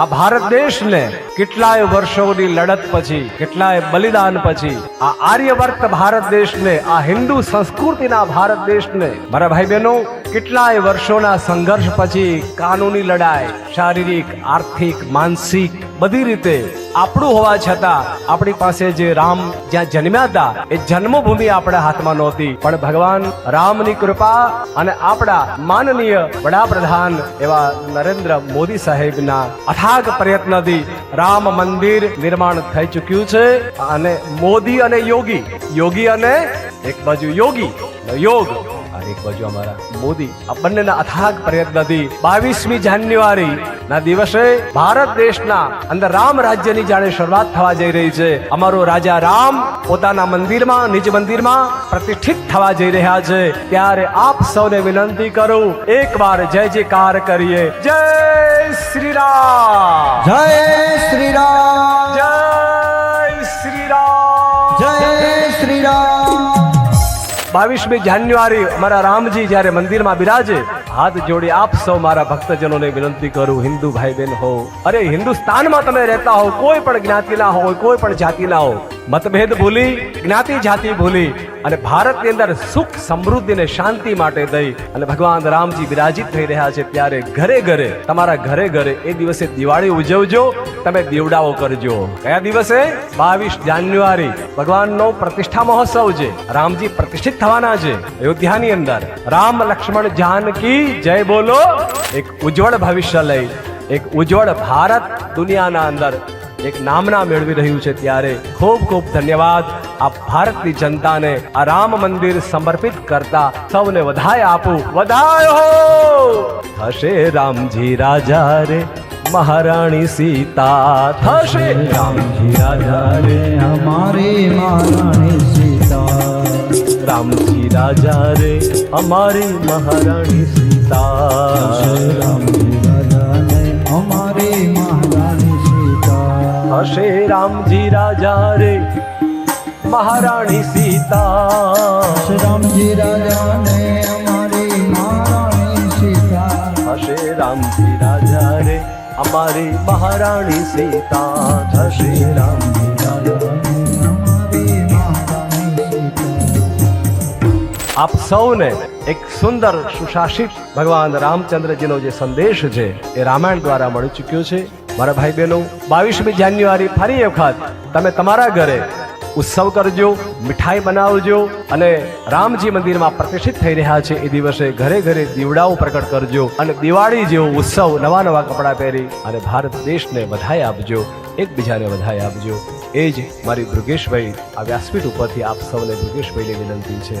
આ ભારત દેશને કેટલાય વર્ષોની લડત પછી, કેટલાય બલિદાન પછી, આ આર્યવર્ત ભારત દેશને, આ હિન્દુ સંસ્કૃતિના ભારત દેશને, મારા ભાઈ બહેનો કેટલાય વર્ષોના સંઘર્ષ પછી કાનૂની લડાઈ, શારીરિક, આર્થિક, માનસિક બધી રીતે આપણું હોવા છતાં આપણી પાસે જે રામ જ્યાં જન્મ્યા હતા, એ જન્મભૂમિ આપણા હાથમાં નહોતી. પણ ભગવાન રામની કૃપા અને આપણા માનનીય વડાપ્રધાન એવા નરેન્દ્ર મોદી સાહેબના અથાગ પ્રયત્નથી રામ મંદિર નિર્માણ થઈ ચૂક્યું છે અને મોદી અને યોગી યોગી અને એક બાજુ યોગી યોગ. એક બાજુ અમારા મોદી, આ અથાગ પ્રયત્નથી બાવીસમી જાન્યુઆરી ના દિવસે ભારત દેશના અંદર રામ રાજ્યની જાણે શરૂઆત થવા જઈ રહી છે. અમારો રાજા રામ પોતાના મંદિરમાં, નિજ મંદિરમાં પ્રતિષ્ઠિત થવા જઈ રહ્યા છે. ત્યારે આપ સૌને વિનંતી કરું, એકવાર જય જયકાર કરીએ. જય શ્રી રામ! જય બાવીસમી જાન્યુઆરી અમારા રામજી જ્યારે મંદિરમાં બિરાજે, હાથ જોડી આપ સૌ મારા ભક્તજનોને વિનંતી કરું, હિન્દુ ભાઈ બહેન હો. અરે, હિન્દુસ્તાનમાં તમે રહેતા હો, કોઈ પણ જ્ઞાતિના હોય, કોઈ પણ જાતિના હો મતભેદ ભૂલી, જ્ઞાતિ જાતિ ભૂલી અને ભારતની અંદર સુખ, સમૃદ્ધિ અને શાંતિ માટે દઈ અને ભગવાન રામજી વિરાજિત થઈ રહ્યા છે ત્યારે ઘરે ઘરે, તમારા ઘરે ઘરે એ દિવસે દિવાળી ઉજવજો, તમે દીવડાઓ કરજો. કયા દિવસે? બાવીસ જાન્યુઆરી, ભગવાનનો પ્રતિષ્ઠા મહોત્સવ છે, રામજી પ્રતિષ્ઠિત થવાના છે, અયોધ્યાની અંદર. રામ લક્ષ્મણ જાનકી, જય બોલો. એક ઉજ્જવળ ભવિષ્ય લઈ, એક ઉજ્જવળ ભારત દુનિયાના અંદર એક નામના મેળવી રહ્યું છે ત્યારે ખૂબ ખૂબ ધન્યવાદ. આ ભારતની જનતાને આ રામ મંદિર સમર્પિત કરતા સૌને વધાય આપું. વધાય હો! થશે રામજી રાજા રે મહારાણી સીતા થશે. રામજી રાજા રે અમારે મહારાણી સીતા. રામજી રાજા રે અમારી મહારાણી સીતા. રામજી સીતા રામજી રાજા રે મહારાણી સીતા. રામજી રાજાને અમારી મહારાણી સીતા. હશે રામજી રાજા રે અમારી મહારાણી સીતા. થશે રામજી સીતા. આપ સૌને એક સુંદર સુશાસિત ભગવાન રામચંદ્રજીનો જે સંદેશ છે એ રામાયણ દ્વારા મળી ચૂક્યો છે. મારા ભાઈ બહેનો બાવીસમી જાન્યુઆરી ફરી વખત તમે તમારા ઘરે ઉત્સવ કરજો, મીઠાઈ બનાવજો અને રામજી મંદિરમાં પ્રતિષ્ઠિત થઈ રહ્યા છે એ દિવસે ઘરે ઘરે દીવડાઓ પ્રગટ કરજો અને દિવાળી જેવો ઉત્સવ નવા નવા કપડાં પહેરી અને ભારત દેશને વધાઈ આપજો, એકબીજાને વધાઈ આપજો. એ જ મારી ભૃગેશભાઈ આ વ્યાસપીઠ ઉપરથી આપ સૌને ભૃગેશભાઈની વિનંતી છે.